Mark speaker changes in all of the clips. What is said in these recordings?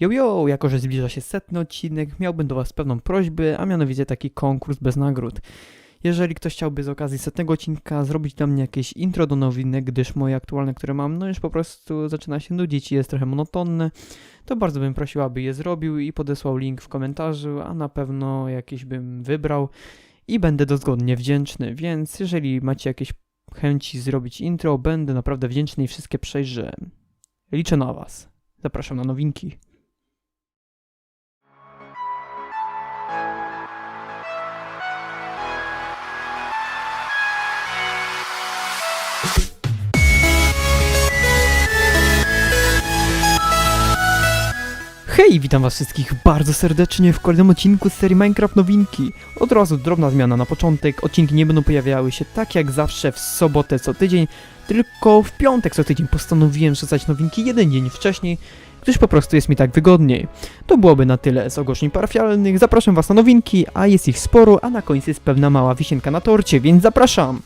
Speaker 1: Yo, jako że zbliża się setny odcinek, miałbym do Was pewną prośbę, a mianowicie taki konkurs bez nagród. Jeżeli ktoś chciałby z okazji setnego odcinka zrobić dla mnie jakieś intro do nowinek, gdyż moje aktualne, które mam, no już po prostu zaczyna się nudzić i jest trochę monotonne, to bardzo bym prosił, aby je zrobił i podesłał link w komentarzu, a na pewno jakiś bym wybrał i będę dozgodnie wdzięczny, więc jeżeli macie jakieś chęci zrobić intro, będę naprawdę wdzięczny i wszystkie przejrzę. Liczę na Was. Zapraszam na nowinki. Hej, witam was wszystkich bardzo serdecznie w kolejnym odcinku z serii Minecraft Nowinki. Od razu drobna zmiana na początek, odcinki nie będą pojawiały się tak jak zawsze w sobotę co tydzień, tylko w piątek co tydzień postanowiłem wrzucać nowinki jeden dzień wcześniej, gdyż po prostu jest mi tak wygodniej. To byłoby na tyle z ogłoszeń parafialnych, zapraszam was na nowinki, a jest ich sporo, a na końcu jest pewna mała wisienka na torcie, więc zapraszam!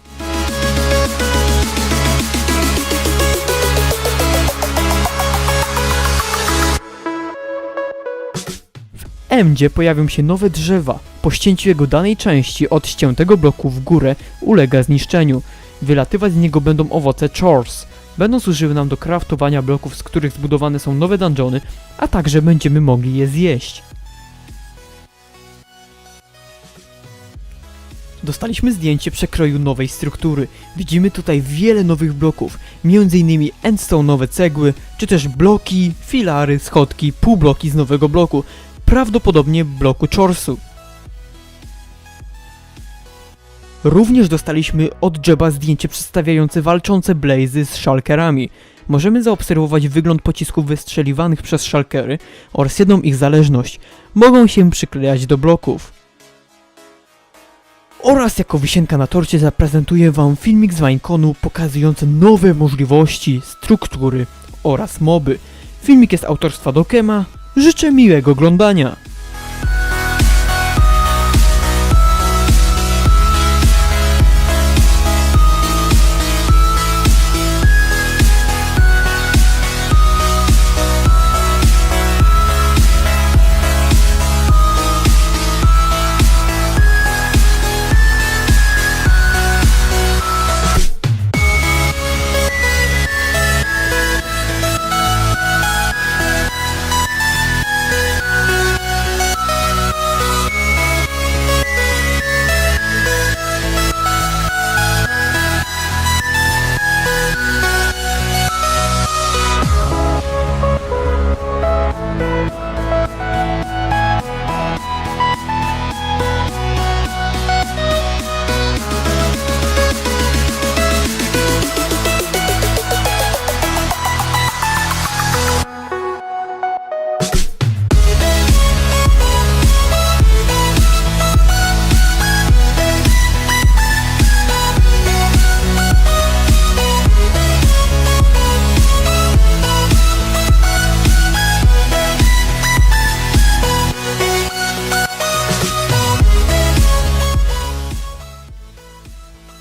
Speaker 1: Mdzie pojawią się nowe drzewa. Po ścięciu jego danej części od ściętego bloku w górę ulega zniszczeniu. Wylatywać z niego będą owoce Chors. Będą służyły nam do craftowania bloków, z których zbudowane są nowe dungeony, a także będziemy mogli je zjeść. Dostaliśmy zdjęcie przekroju nowej struktury. Widzimy tutaj wiele nowych bloków, m.in. endstone'owe cegły, czy też bloki, filary, schodki, półbloki z nowego bloku, prawdopodobnie bloku Chorsu. Również dostaliśmy od Jeba zdjęcie przedstawiające walczące Blazy z Shulkerami. Możemy zaobserwować wygląd pocisków wystrzeliwanych przez Shulkery oraz jedną ich zależność. Mogą się przyklejać do bloków. Oraz jako wisienka na torcie zaprezentuję Wam filmik z Mineconu pokazujący nowe możliwości, struktury oraz moby. Filmik jest autorstwa Dokema. Życzę miłego oglądania.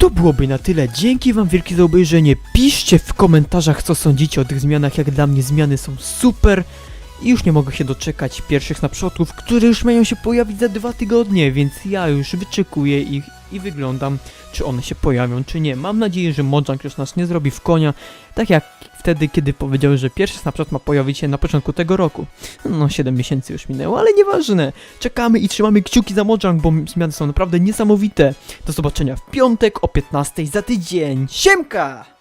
Speaker 1: To byłoby na tyle. Dzięki wam wielkie za obejrzenie. Piszcie w komentarzach co sądzicie o tych zmianach. Jak dla mnie zmiany są super. I już nie mogę się doczekać pierwszych snapshotów, które już mają się pojawić za dwa tygodnie, więc ja już wyczekuję ich i wyglądam, czy one się pojawią, czy nie. Mam nadzieję, że Mojang już nas nie zrobi w konia, tak jak wtedy, kiedy powiedział, że pierwszy snapshot ma pojawić się na początku tego roku. No, 7 miesięcy już minęło, ale nieważne. Czekamy i trzymamy kciuki za Mojang, bo zmiany są naprawdę niesamowite. Do zobaczenia w piątek o 15 za tydzień. Siemka!